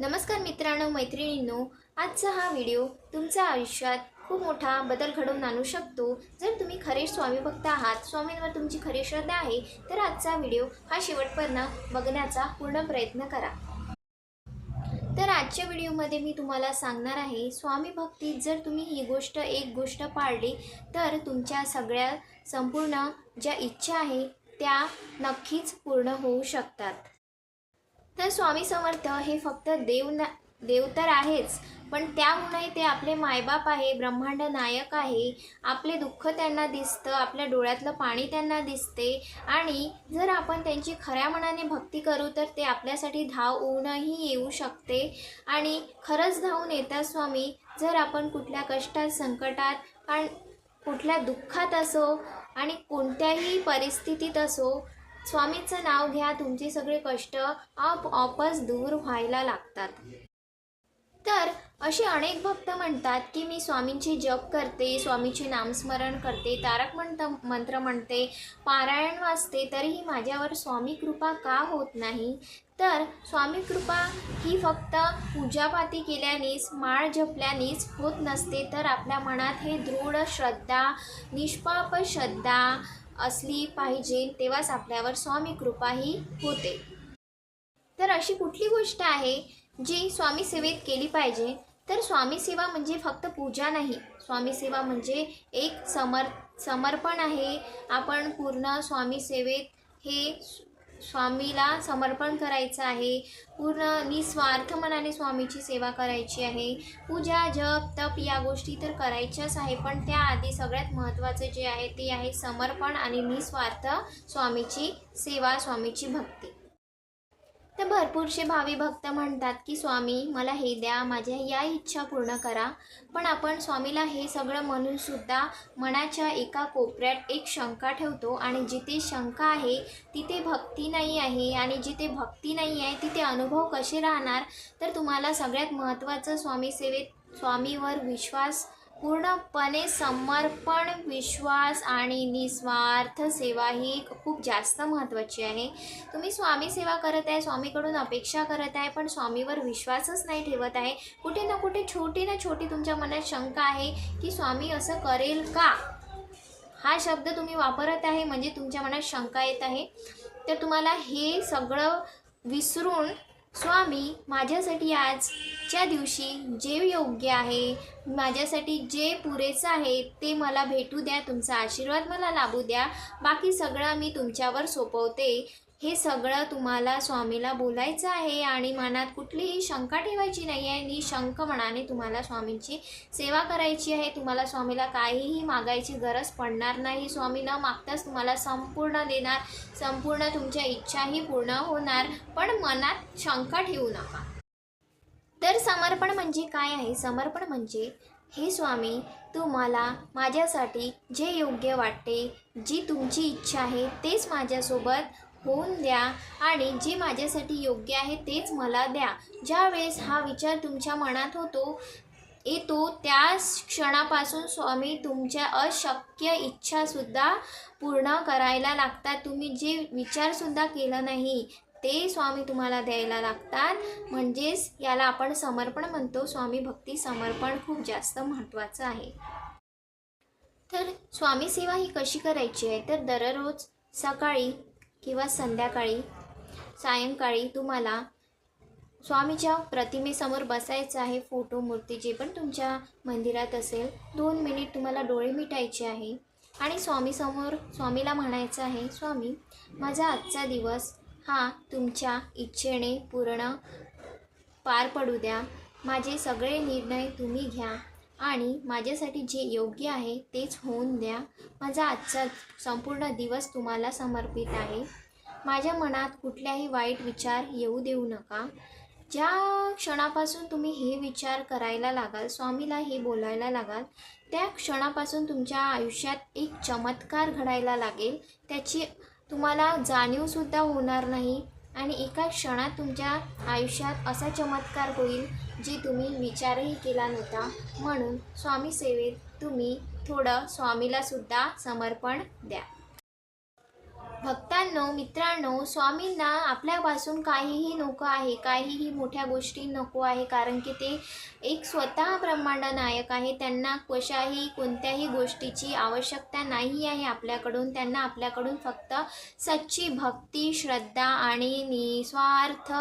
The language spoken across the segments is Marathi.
नमस्कार मित्रांनो मैत्रिणींनो. आजचा हा व्हिडिओ तुमच्या आयुष्यात खूप मोठा बदल घडवून आणू शकतो. जर तुम्ही खरे स्वामी भक्त आहात स्वामींवर तुमची खरी श्रद्धा आहे तर आजचा व्हिडिओ हा शेवटपर्यंत बघण्याचा पूर्ण प्रयत्न करा. तर आजच्या व्हिडिओमध्ये मी तुम्हाला सांगणार आहे स्वामी भक्तीत जर तुम्ही ही गोष्ट एक गोष्ट पाळली तर तुमच्या सगळ्या संपूर्ण ज्या इच्छा आहे त्या नक्कीच पूर्ण होऊ शकतात. तर स्वामी समर्थ हे फक्त देव ना देव तर आहेच पण त्यामुळे ते आपले मायबाप आहे ब्रह्मांड नायक आहे. आपले दुःख त्यांना दिसतं आपल्या डोळ्यातलं पाणी त्यांना दिसते. आणि जर आपण त्यांची खऱ्या मनाने भक्ती करू तर ते आपल्यासाठी धाव होऊनही येऊ शकते. आणि खरंच धावून येतात स्वामी जर आपण कुठल्या कष्टात संकटात आणि कुठल्या दुःखात असो आणि कोणत्याही परिस्थितीत असो स्वामीचं नाव घ्या तुमचे सगळे कष्ट आपोआपच दूर व्हायला लागतात. तर असे अनेक भक्त म्हणतात की मी स्वामींची जप करते स्वामीचे नामस्मरण करते तारक मंत मंत्र म्हणते पारायण वाचते तरीही माझ्यावर स्वामी कृपा का होत नाही? तर स्वामी कृपा ही फक्त पूजापाती केल्यानेच माळ जपल्यानेच होत नसते तर आपल्या मनात हे दृढ श्रद्धा निष्पाप श्रद्धा असली पाहिजे तेव्हाच आपल्यावर स्वामी कृपा ही होते. तर अशी कुठली गोष्ट आहे जी स्वामी सेवेत केली पाहिजे? तर स्वामी सेवा म्हणजे फक्त पूजा नाही. स्वामी सेवा म्हणजे एक समर समर्पण आहे. आपण पूर्ण स्वामी सेवेत हे स्वामीला समर्पण करायचं आहे. पूर्ण निस्वार्थ मनाने स्वामीची सेवा करायची आहे. पूजा जप तप या गोष्टी तर करायच्याच आहे पण त्याआधी सगळ्यात महत्त्वाचं जे आहे ते आहे समर्पण आणि निस्वार्थ स्वामीची सेवा स्वामीची भक्ती. तर भरपूरसे भावी भक्त म्हणतात की स्वामी मला हे द्या माझ्या या इच्छा पूर्ण करा. पण आपण स्वामीला हे सगळं म्हणूनसुद्धा मनाच्या एका कोपऱ्यात एक शंका ठेवतो आणि जिथे शंका आहे तिथे भक्ती नाही आहे आणि जिथे भक्ती नाही आहे तिथे अनुभव कसे राहणार? तर तुम्हाला सगळ्यात महत्त्वाचं स्वामी सेवेत स्वामीवर विश्वास पूर्णपणे समर्पण विश्वास आणि निस्वार्थ सेवा ही खूप जास्त महत्त्वाची आहे. तुम्ही स्वामी सेवा करत आहे स्वामीकडून अपेक्षा करत आहे पण स्वामीवर विश्वासच नाही ठेवत आहे. कुठे ना कुठे छोटी ना छोटी तुमच्या मनात शंका आहे की स्वामी असं करेल का? हा शब्द तुम्ही वापरत आहे म्हणजे तुमच्या मनात शंका येत आहे. तर तुम्हाला हे सगळं विसरून स्वामी माझ्यासाठी आजच्या दिवशी जे योग्य आहे माझ्यासाठी जे पुरेसं आहे ते मला भेटू द्या तुमचा आशीर्वाद मला लाभू द्या. बाकी सगळं मी तुमच्यावर सोपवते. हे सगळं तुम्हाला स्वामीला बोलायचं आहे आणि मनात कुठलीही शंका ठेवायची नाही आहे निशंक मनाने तुम्हाला स्वामींची सेवा करायची आहे. तुम्हाला स्वामीला काहीही मागायची गरज पडणार नाही. स्वामी न मागताच तुम्हाला संपूर्ण देणार संपूर्ण तुमच्या इच्छाही पूर्ण होणार. पण मनात शंका ठेवू नका. तर समर्पण म्हणजे काय आहे? समर्पण म्हणजे हे स्वामी तुम्हाला माझ्यासाठी जे योग्य वाटते जी तुमची इच्छा आहे तेच माझ्यासोबत होऊन द्या आणि जे माझ्यासाठी योग्य आहे तेच मला द्या. ज्यावेळेस हा विचार तुमच्या मनात होतो येतो त्याच क्षणापासून स्वामी तुमच्या अशक्य इच्छासुद्धा पूर्ण करायला लागतात. तुम्ही जे विचारसुद्धा केलं नाही ते स्वामी तुम्हाला द्यायला लागतात. म्हणजेच याला आपण समर्पण म्हणतो. स्वामी भक्ती समर्पण खूप जास्त महत्त्वाचं आहे. तर स्वामी सेवा ही कशी करायची आहे? तर दररोज सकाळी किंवा संध्याकाळी सायंकाळी तुम्हाला स्वामीच्या प्रतिमेसमोर बसायचं आहे फोटो मूर्ती जे पण तुमच्या मंदिरात असेल दोन मिनिट तुम्हाला डोळे मिटायचे आहे. आणि स्वामीसमोर स्वामीला म्हणायचं आहे स्वामी माझा आजचा दिवस हा तुमच्या इच्छेने पूर्ण पार पडू द्या. माझे सगळे निर्णय तुम्ही घ्या. आणि माझ्यासाठी जे योग्य आहे तेच होऊन द्या. माझा आजचा संपूर्ण दिवस तुम्हाला समर्पित आहे. माझ्या मनात कुठल्याही वाईट विचार येऊ देऊ नका. ज्या क्षणापासून तुम्ही हे विचार करायला लागाल स्वामीला हे बोलायला लागाल त्या क्षणापासून तुमच्या आयुष्यात एक चमत्कार घडायला लागेल. त्याची तुम्हाला जाणीवसुद्धा होणार नाही. आणि एका क्षणात तुमच्या आयुष्यात असा चमत्कार होईल जी तुम्ही विचारही केला नव्हता. म्हणून स्वामी सेवेत तुम्ही थोडं स्वामीलासुद्धा समर्पण द्या. भक्तांनो मित्रांनो स्वामींना आपल्यापासून काहीही नको आहे काहीही मोठ्या गोष्टी नको आहे कारण की ते एक स्वतः ब्रह्मांड नायक आहे. त्यांना कशाही कोणत्याही गोष्टीची आवश्यकता नाही आहे आपल्याकडून. त्यांना आपल्याकडून फक्त सच्ची भक्ती श्रद्धा आणि निस्वार्थ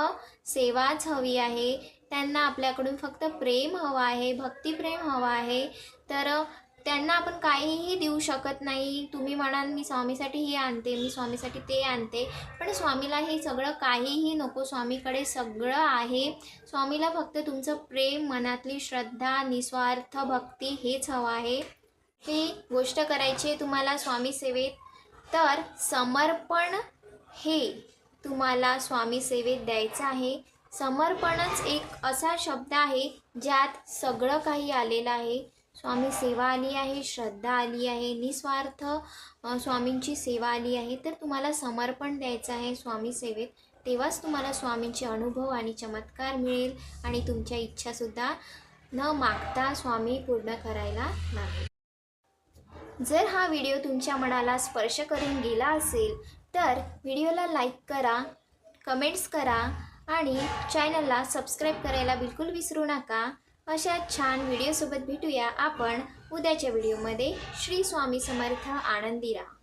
सेवाच हवी आहे. त्यांना आपल्याकडून फक्त प्रेम हवं आहे भक्तिप्रेम हवं आहे. तर त्यांना आपण काहीही देऊ शकत नाही. तुम्ही म्हणाल मी स्वामीसाठी हे आणते मी स्वामीसाठी ते आणते. पण स्वामीला हे सगळं काहीही नको. स्वामीकडे सगळं आहे. स्वामीला फक्त तुमचं प्रेम मनातली श्रद्धा निस्वार्थ भक्ती हेच हवं आहे. ही गोष्ट करायची आहे तुम्हाला स्वामी सेवेत. तर समर्पण हे तुम्हाला स्वामी सेवेत द्यायचं आहे. समर्पणच एक असा शब्द आहे ज्यात सगळं काही आलेलं आहे. स्वामी सेवा आली आहे श्रद्धा आली आहे निस्वार्थ स्वामींची सेवा आली आहे. तर तुम्हाला समर्पण द्यायचं आहे स्वामी सेवेत तेव्हाच तुम्हाला स्वामींचे अनुभव आणि चमत्कार मिळेल आणि तुमच्या इच्छासुद्धा न मागता स्वामी पूर्ण करायला लागेल. जर हा व्हिडिओ तुमच्या मनाला स्पर्श करून गेला असेल तर व्हिडिओला लाईक करा कमेंट्स करा आणि चॅनलला सबस्क्राईब करायला बिलकुल विसरू नका. अशा छान व्हिडिओसोबत भेटूया आपण उद्याच्या व्हिडिओमध्ये श्री स्वामी समर्थ आनंदी राहा